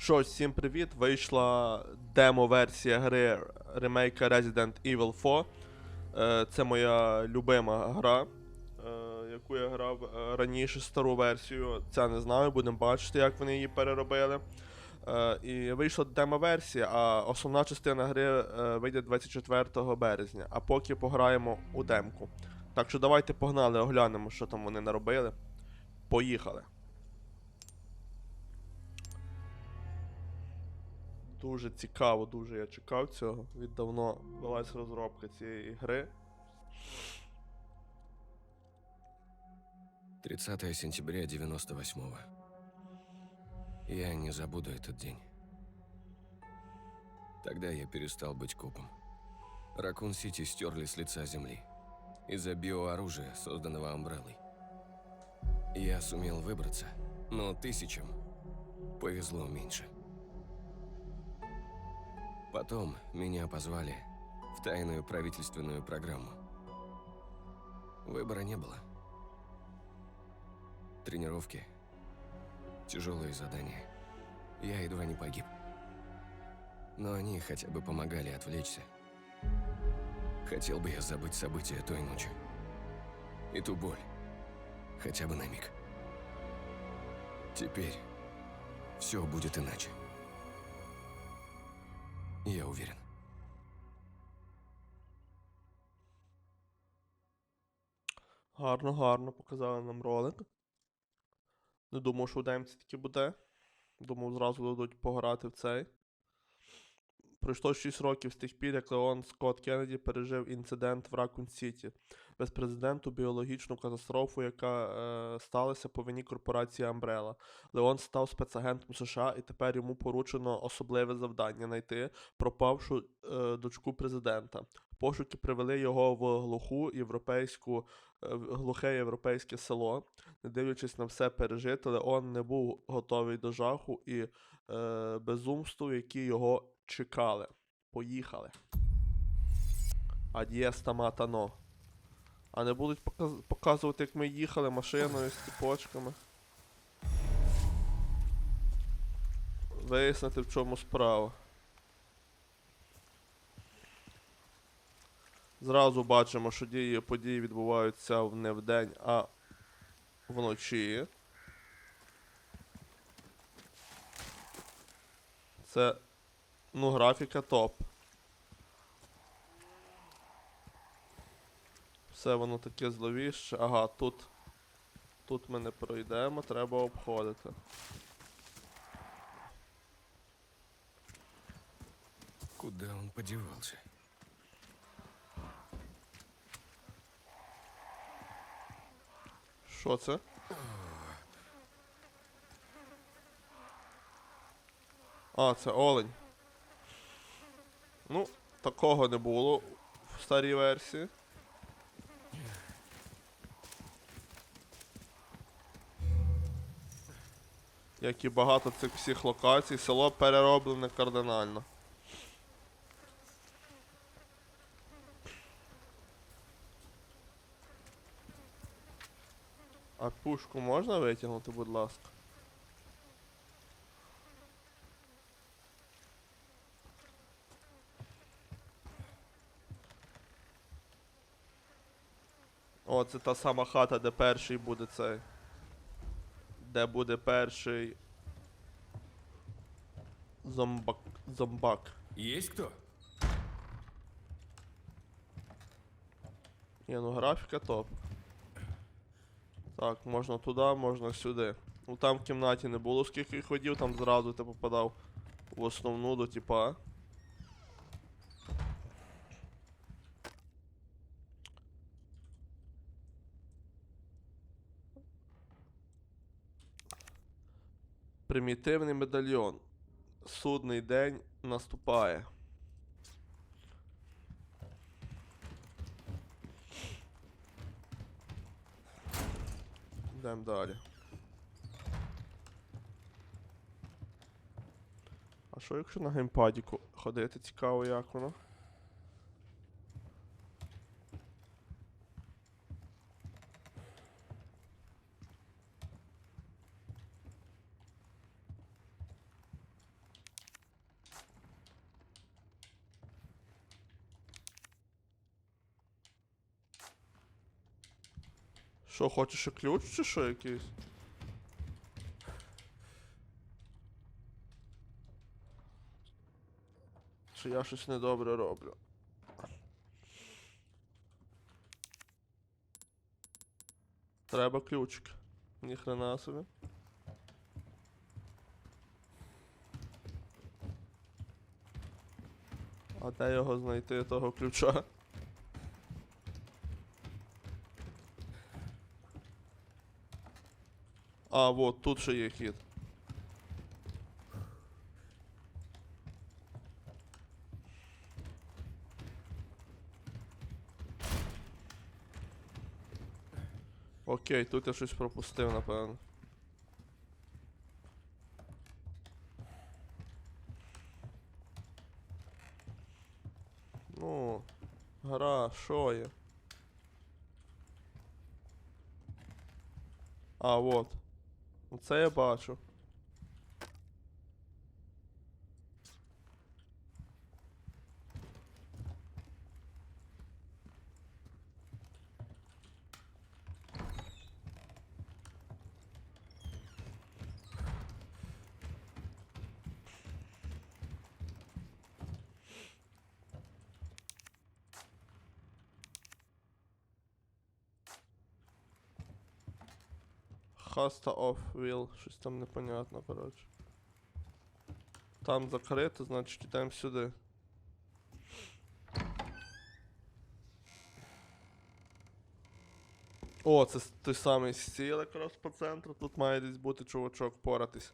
Що всім привіт! Вийшла демо-версія гри ремейка Resident Evil 4. Е, Це моя любима гра, е, яку я грав е, раніше стару версію. Ця не знаю, будемо бачити, як вони її переробили. І вийшла демо-версія, а основна частина гри вийде 24 березня. А поки пограємо у демку. Так що давайте погнали, оглянемо, що там вони наробили. Поїхали. Дуже цікаво, дуже я чекав цього. Віддавно велась розробка цієї гри. 30 сентября 98-го. Я не забуду этот день. Тогда я перестал быть копом. Ракун-Сити стерли с лица земли. Из-за биооружия, созданного Амбреллой. Я сумел выбраться, но тысячам повезло меньше. Потом меня позвали в тайную правительственную программу. Выбора не было. Тренировки, тяжелые задания. Я едва не погиб. Но они хотя бы помогали отвлечься. Хотел бы я забыть события той ночи. И ту боль. Хотя бы на миг. Теперь все будет иначе. Я уверен. Гарно, гарно показали нам ролик. Не думав, що у демці таки буде. Думав, зразу дадуть пограти в цей. Пройшло 6 років з тих пір, як Леон Скотт Кеннеді пережив інцидент в Ракун Сіті. Безпрецедентну біологічну катастрофу, яка е, сталася по вині корпорації Umbrella. Леон став спецагентом США і тепер йому поручено особливе завдання знайти пропавшу е, дочку президента. Пошуки привели його в глуху європейську, е, глухе європейське село. Не дивлячись на все пережите, Леон не був готовий до жаху і е, безумству, які його чекали. Поїхали. Ад'єс таматано. А не будуть показ- показувати, як ми їхали машиною з ціпочками. Вияснити, в чому справа. Зразу бачимо, що дії події відбуваються не вдень, а вночі. Це, ну, графіка топ. Все воно таке зловіще. Ага, тут. Тут ми не пройдемо, треба обходити. Куда он подевался? Що це? А, це олень. Ну, такого не було в старій версії. Як і багато цих всіх локацій, село перероблене кардинально. А пушку можна витягнути, будь ласка? О, це та сама хата, де перший буде цей. Де буде перший. Зомбак. Зомбак. Есть кто? Ні, ну графіка топ. Так, можна туди, можна сюди. Ну там в кімнаті не було скільки ходів, там зразу ти попадав в основну до типа. Примітивний медальйон. Судний день наступає. Йдемо далі. А що якщо на геймпаді ходити цікаво як воно? Що, хочеш ще ключ чи що якийсь? Чи я щось недобре роблю? Треба ключик. Ніхрена собі. А де його знайти, того ключа? А, вот, тут ще є хід. Окей, тут я щось пропустив, напевно. Ну, гра, що є? А, вот. Оце я бачу. Хаста off wheel, щось там непонятно, коротше. Там закрито, значить йдемо сюди. О, це той самий стіл якраз по центру. Тут має десь бути чувачок поратись.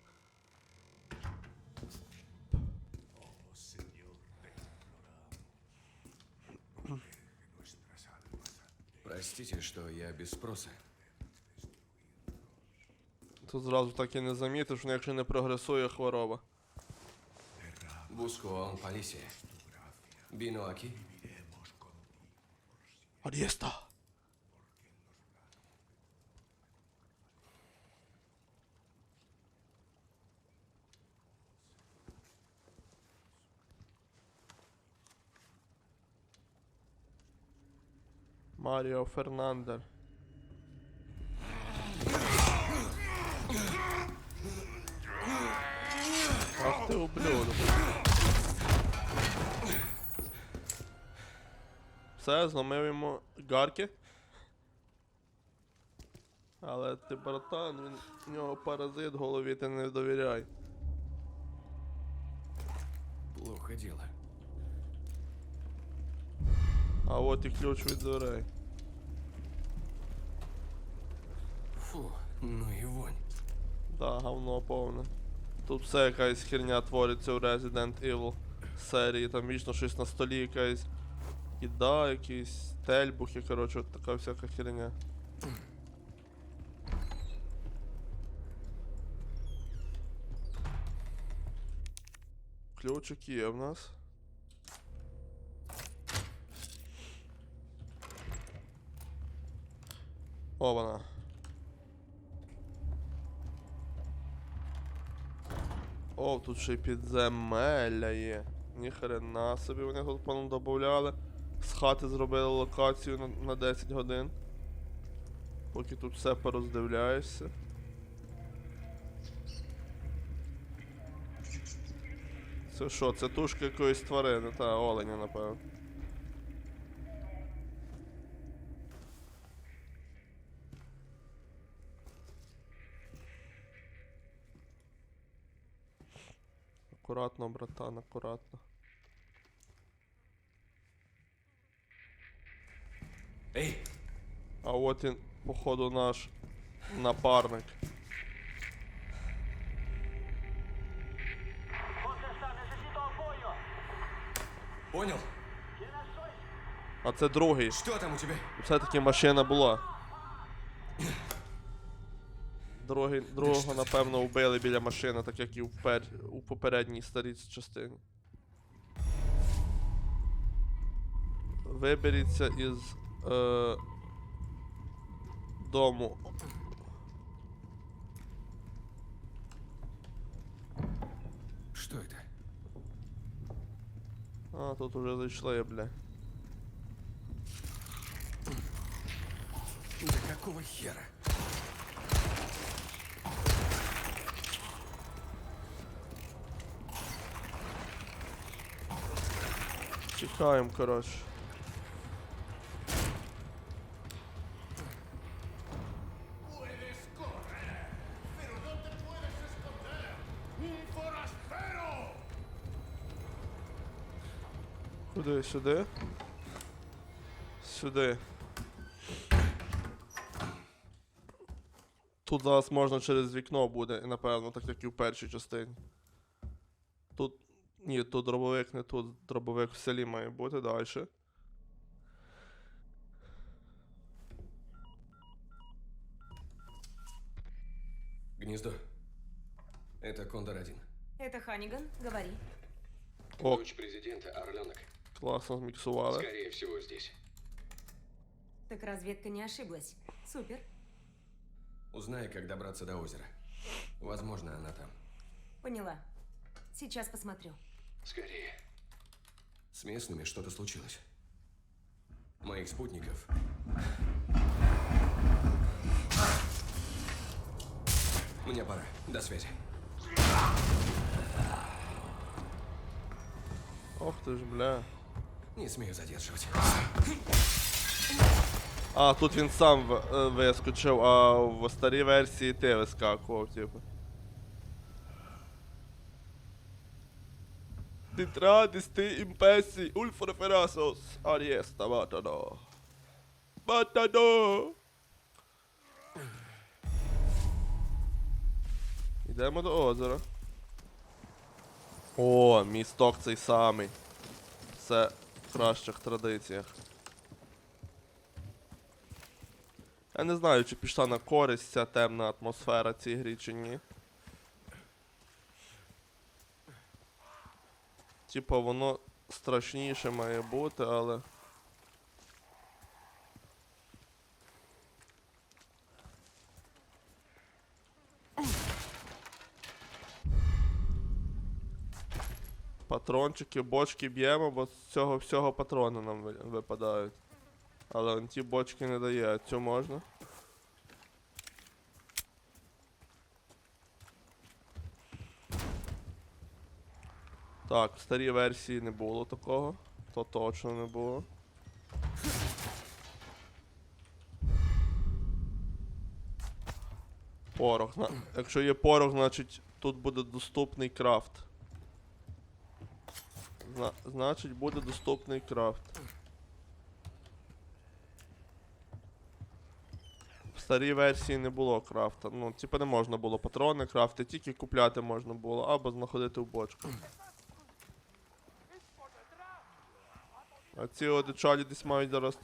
Простите, что я без спроса. Тут зразу так і не замітиш, ну якщо не прогресує хвороба. Busco a un policía. Vino aquí. Маріо Фернандер. Все, зломив йому гарки. Але ти, братан, він в нього паразит в голові, ти не довіряй. Плохо дело. А от і ключ від дверей. Фу, ну и вонь. Да, говно повне. Тут все якась херня твориться у Resident Evil серії, там вічно щось на столі якась їда, якісь тельбухи, коротше, от така всяка херня. Ключик є в нас. О, вона. О, тут ще й підземелля є. Ніхрена собі вони тут понадобавляли. З хати зробили локацію на, на 10 годин. Поки тут все пороздивляєшся. Це що, це тушка якоїсь тварини, та оленя, напевно. Акуратно, братан, акуратно. Эй, А от він, походу, наш напарник. понял? А це другий. Что там у тебя? Все-таки машина була. Другий, другого, напевно, вбили біля машини, так як і в пер... у попередній старій частині. Виберіться із е... дому. Что это? А, тут уже зайшли, бля. Да какого хера? Тікаємо, коротше. Куди? Сюди? Сюди. Тут зараз можна через вікно буде, напевно, так як і в першій частині. Тут. Ні, тут дробовик не тут. Дробовик в селі має бути далі. Гнездо. Это Кондор-1. Это Ханиган, говори. О, Дочь президента, Орленок. Класно зміксували. Скорее всего, здесь. Так разведка не ошиблась. Супер. Узнай, как добраться до озера. Возможно, она там. Поняла. Сейчас посмотрю. Скорее. С местными что-то случилось. Моих спутников. Мне пора. До связи. Ох ти ж, бля. Не смею задерживать. А, тут він сам е, вискочив, а в старій версії ти вискакував, типу. Дитрадis ti impesi ulforeferasos ariesta batado. Батадо! Йдемо до озера. О, місток цей самий. В кращих традиціях. Я не знаю, чи пішла на користь ця темна атмосфера цій грі чи ні. Типа воно страшніше має бути, але. Патрончики, бочки б'ємо, бо з цього всього патрони нам випадають. Але он ті бочки не дає, а цю можна? Так, в старій версії не було такого. То точно не було. Порох. Якщо є порох, значить тут буде доступний крафт. Зна... Значить буде доступний крафт. В старій версії не було крафта. Ну, типа не можна було патрони крафти, тільки купляти можна було, або знаходити в бочку. А ці одичалі десь мають зараз.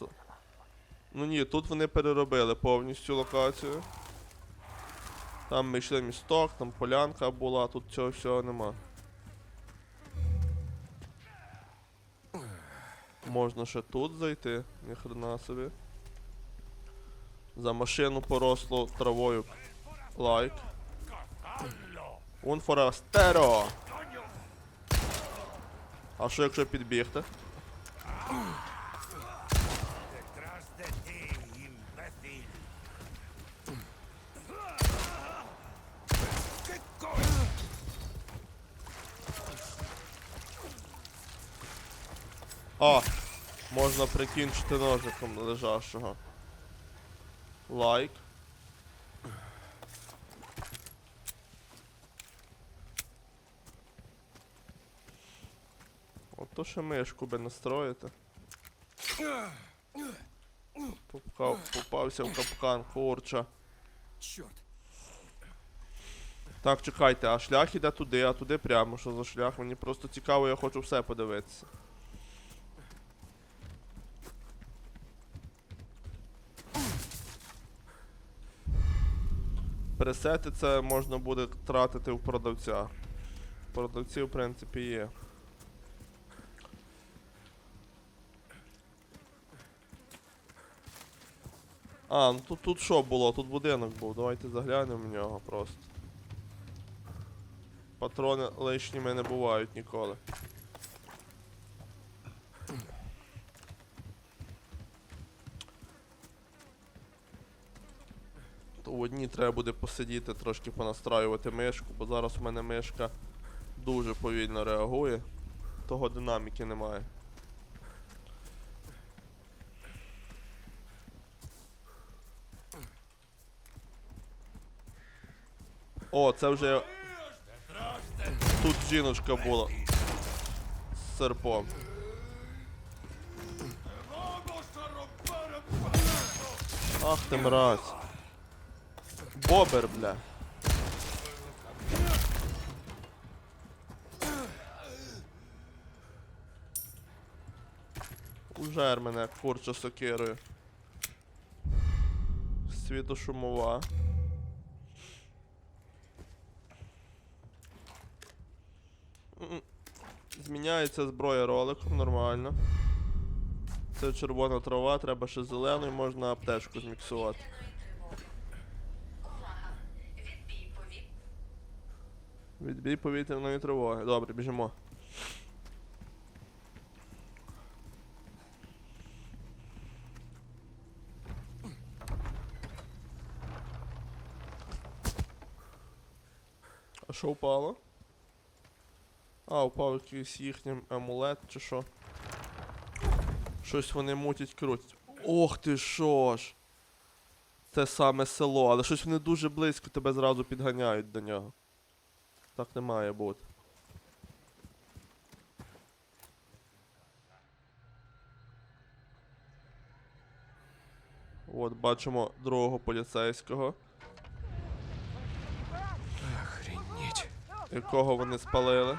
Ну ні, тут вони переробили повністю локацію. Там ми йшли місток, там полянка була, тут цього всього нема. Можна ще тут зайти, ніхрена собі. За машину поросло травою. Лайк. Forastero! А що якщо підбігти? Detrás Можна прикінчити ножиком лежащого. Лайк. Ото ще мишку би настроїти. Попкав, попався в капкан, курча. Черт. Так, чекайте, а шлях іде туди, а туди прямо. Що за шлях? Мені просто цікаво, я хочу все подивитися. Пресети це можна буде тратити в продавця. Продавці, в принципі, є. А, ну тут, тут що було? Тут будинок був. Давайте заглянемо в нього просто. Патрони лишніми не бувають ніколи. У одній треба буде посидіти, трошки понастраювати мишку, бо зараз у мене мишка дуже повільно реагує. Того динаміки немає. О, це вже. Тут жіночка була. З серпом. Ах ти мразь. Бобер, бля. Ужер мене курча сокирою. Світошумова. Зміняється зброя роликом, нормально. Це червона трава, треба ще зелену і можна аптечку зміксувати. Відбій повітряної тривоги. Добре, біжимо. А що впало? А, упав якийсь їхній амулет чи що? Щось вони мутять крутять. Ох ти що ж! Це саме село, але щось вони дуже близько тебе зразу підганяють до нього. Так не має бути. От, бачимо другого поліцейського, Охренеть. якого вони спалили.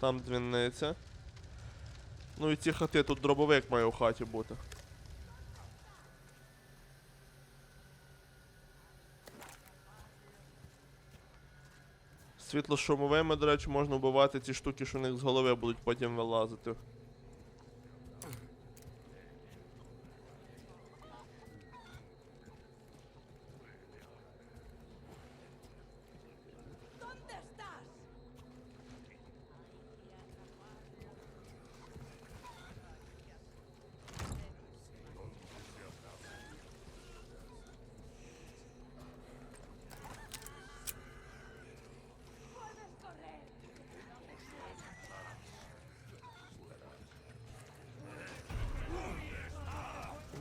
Там дзвінниця. Ну і ці хати, тут дробовик має у хаті бути. Світлошумовими, до речі, можна вбивати ці штуки, що в них з голови будуть потім вилазити.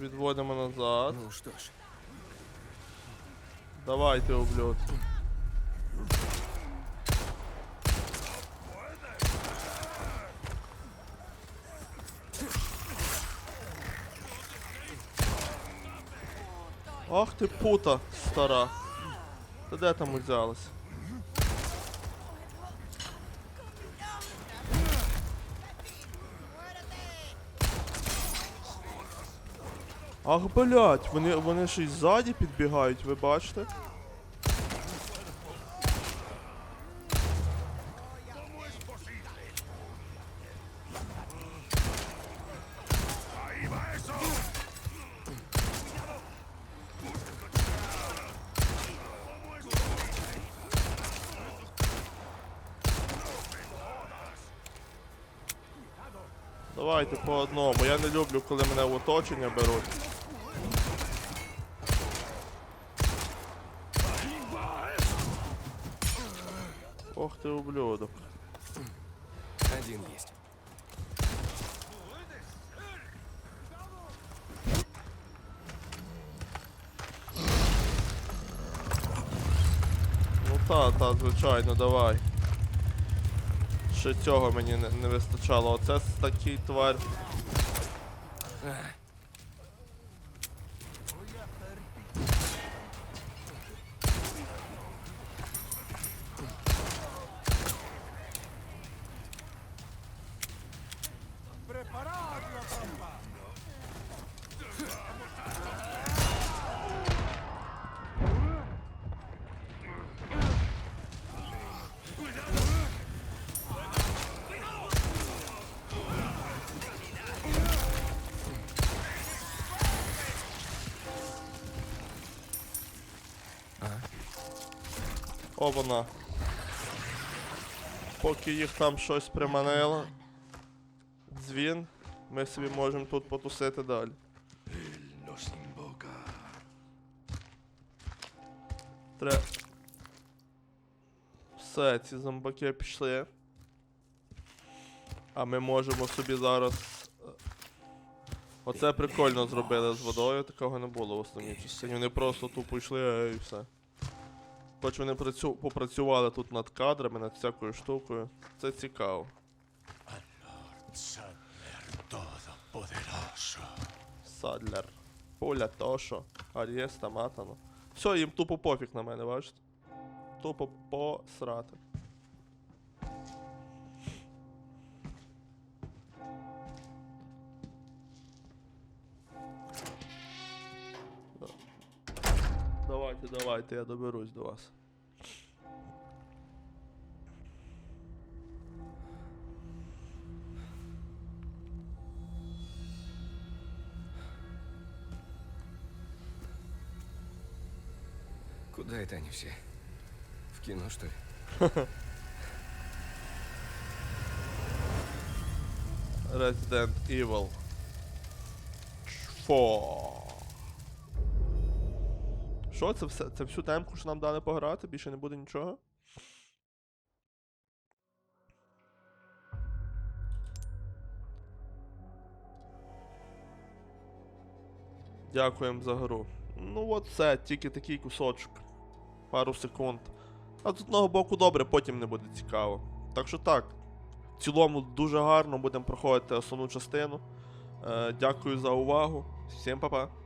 Відводимо назад. Ну что ж, Давайте, ублюдки. Ах ти пута стара. Та де там узялась? Ах, блять, вони, вони ще й ззаді підбігають, ви бачите? Давайте по одному. Я не люблю, коли мене в оточення беруть. Ох ти ублюдок. один есть. Ну та, та, звичайно, давай. Ще цього мені не, не вистачало. Оце такий тварь. О, вона. Поки їх там щось приманило. Дзвін. Ми собі можемо тут потусити далі. Él nos invoca. Тре. Все, ці зомбаки пішли. А ми можемо собі зараз. е, Оце прикольно зробили з водою, такого не було в основній частині. Вони просто тупо йшли е, і все. Хоч вони працю... попрацювали тут над кадрами, над всякою штукою. Це цікаво. Садлер. Поля Тошо. Ар'єста Матано. Все, їм тупо пофіг на мене, бачите? Тупо посрати. Давайте, давайте, я доберусь до вас. Куда это они все? В кино, что ли? Resident Evil 4. Що це все? Це всю темку, що нам дали пограти? Більше не буде нічого? Дякуємо за гру. Ну от все, тільки такий кусочок. Пару секунд. А з одного боку добре, потім не буде цікаво. Так що так. В цілому дуже гарно будемо проходити основну частину. Е, дякую за увагу. Всім па-па.